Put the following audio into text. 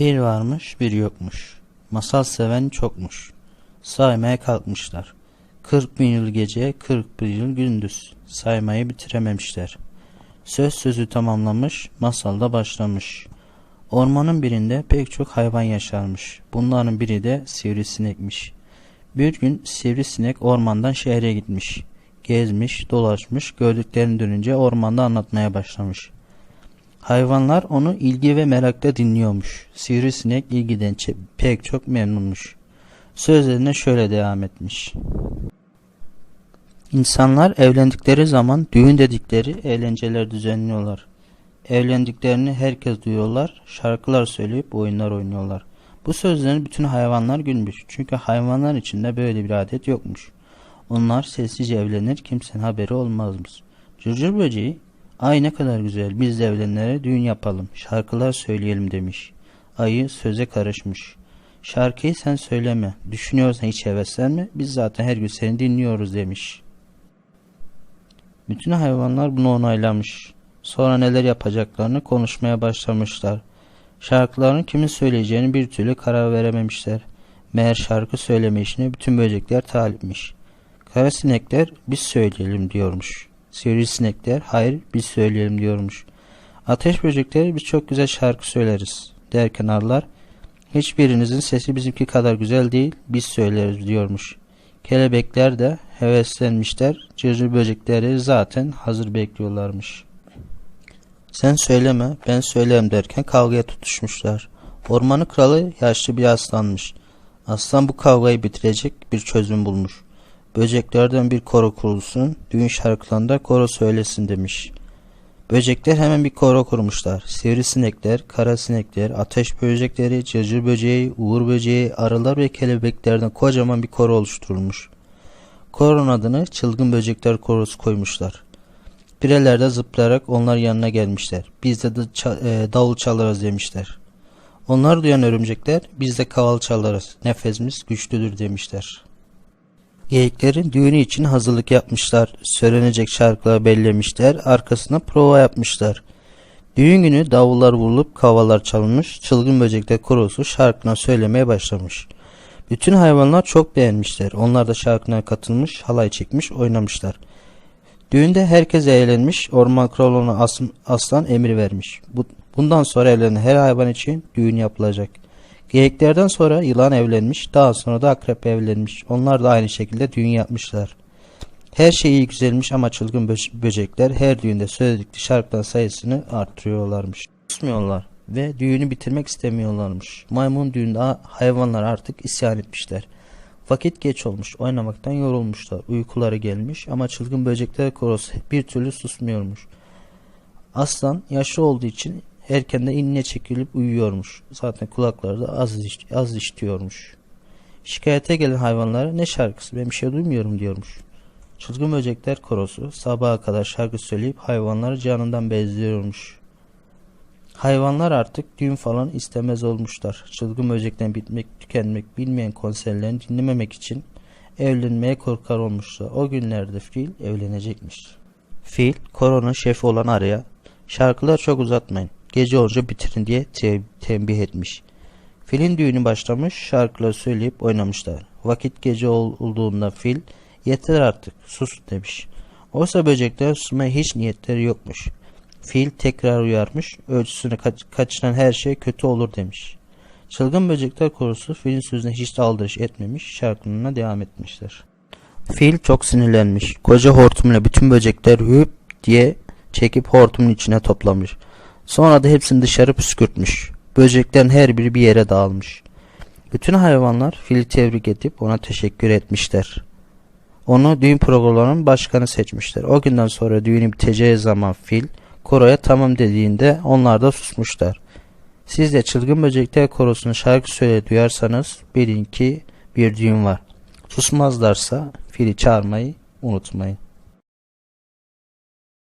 Bir varmış bir yokmuş. Masal seven çokmuş. Saymaya kalkmışlar. Kırk bin yıl gece, kırk bin yıl gündüz. Saymayı bitirememişler. Söz sözü tamamlamış, masalda başlamış. Ormanın birinde pek çok hayvan yaşarmış. Bunların biri de sivrisinekmiş. Bir gün sivrisinek ormandan şehre gitmiş. Gezmiş, dolaşmış, gördüklerini dönünce ormanda anlatmaya başlamış. Hayvanlar onu ilgi ve merakla dinliyormuş. Sivrisinek ilgiden pek çok memnunmuş. Sözlerine şöyle devam etmiş. İnsanlar evlendikleri zaman düğün dedikleri eğlenceler düzenliyorlar. Evlendiklerini herkes duyuyorlar, şarkılar söyleyip oyunlar oynuyorlar. Bu sözlerini bütün hayvanlar gülmüş. Çünkü hayvanlar içinde böyle bir adet yokmuş. Onlar sessizce evlenir, kimsenin haberi olmazmış. Cırcır böceği, ay ne kadar güzel, biz de evlenenlere düğün yapalım, şarkılar söyleyelim demiş. Ayı söze karışmış. Şarkıyı sen söyleme, düşünüyorsan hiç heveslenme, biz zaten her gün seni dinliyoruz demiş. Bütün hayvanlar bunu onaylamış. Sonra neler yapacaklarını konuşmaya başlamışlar. Şarkıların kimin söyleyeceğini bir türlü karar verememişler. Meğer şarkı söyleme işine bütün böcekler talipmiş. Kara sinekler biz söyleyelim diyormuş. Sivrisinekler hayır biz söyleyelim diyormuş. Ateş böcekleri biz çok güzel şarkı söyleriz derken arılar hiçbirinizin sesi bizimki kadar güzel değil biz söyleriz diyormuş. Kelebekler de heveslenmişler. Cırcır böcekleri zaten hazır bekliyorlarmış. Sen söyleme, ben söyleyeyim derken kavgaya tutuşmuşlar. Ormanın kralı yaşlı bir aslanmış. Aslan bu kavgayı bitirecek bir çözüm bulmuş. Böceklerden bir koro kurulsun, düğün şarkılarında koro söylesin demiş. Böcekler hemen bir koro kurmuşlar. Sivrisinekler, kara sinekler, ateş böcekleri, cırcır böceği, uğur böceği, arılar ve kelebeklerden kocaman bir koro oluşturulmuş. Koronun adını çılgın böcekler korosu koymuşlar. Pireler de zıplayarak onlar yanına gelmişler. Biz de, e, davul çalarız demişler. Onlar duyan örümcekler biz de kaval çalarız. Nefesimiz güçlüdür demişler. Geyiklerin düğünü için hazırlık yapmışlar. Söylenecek şarkılar bellemişler. Arkasına prova yapmışlar. Düğün günü davullar vurulup kavalar çalınmış. Çılgın böcekler korosu şarkına söylemeye başlamış. Bütün hayvanlar çok beğenmişler. Onlar da şarkına katılmış, halay çekmiş, oynamışlar. Düğünde herkes eğlenmiş, orman kralına as- aslan emir vermiş. Bu- bundan sonra evlenen her hayvan için düğün yapılacak. Geyiklerden sonra yılan evlenmiş, daha sonra da akrep evlenmiş. Onlar da aynı şekilde düğün yapmışlar. Her şey iyi güzelmiş ama çılgın bö- böcekler her düğünde söyledikleri şarkıların sayısını arttırıyorlarmış. Susmuyorlar ve düğünü bitirmek istemiyorlarmış. Maymun düğünde ha- hayvanlar artık isyan etmişler. Vakit geç olmuş, oynamaktan yorulmuşlar. Uykuları gelmiş ama çılgın böcekler korosu bir türlü susmuyormuş. Aslan yaşlı olduğu için erkenden inine çekilip uyuyormuş. Zaten kulakları da az, iş- az işitiyormuş. Şikayete gelen hayvanlara ne şarkısı ben bir şey duymuyorum diyormuş. Çılgın böcekler korosu sabaha kadar şarkı söyleyip hayvanları canından bezliyormuş. Hayvanlar artık düğün falan istemez olmuşlar. Çılgın böcekten bitmek, tükenmek bilmeyen konserlerini dinlememek için evlenmeye korkar olmuşlar. O günlerde fil evlenecekmiş. Fil, korona şefi olan araya şarkılar çok uzatmayın. Gece olunca bitirin diye te- tembih etmiş. Filin düğünü başlamış, şarkıları söyleyip oynamışlar. Vakit gece ol- olduğunda fil, yeter artık, sus demiş. Oysa böcekler susmaya hiç niyetleri yokmuş. Fil tekrar uyarmış, ölçüsünü kaç- kaçıran her şey kötü olur demiş. Çılgın böcekler korusu filin sözüne hiç de aldırış etmemiş, şarkılarına devam etmişler. Fil çok sinirlenmiş. Koca hortumuyla bütün böcekler hüp diye çekip hortumun içine toplamış. Sonra da hepsini dışarı püskürtmüş. Böceklerin her biri bir yere dağılmış. Bütün hayvanlar fili tebrik edip ona teşekkür etmişler. Onu düğün programının başkanı seçmişler. O günden sonra düğünü biteceği zaman fil koroya tamam dediğinde onlar da susmuşlar. Siz de çılgın böcekler korosunun şarkı söyle duyarsanız bilin ki bir düğün var. Susmazlarsa fili çağırmayı unutmayın.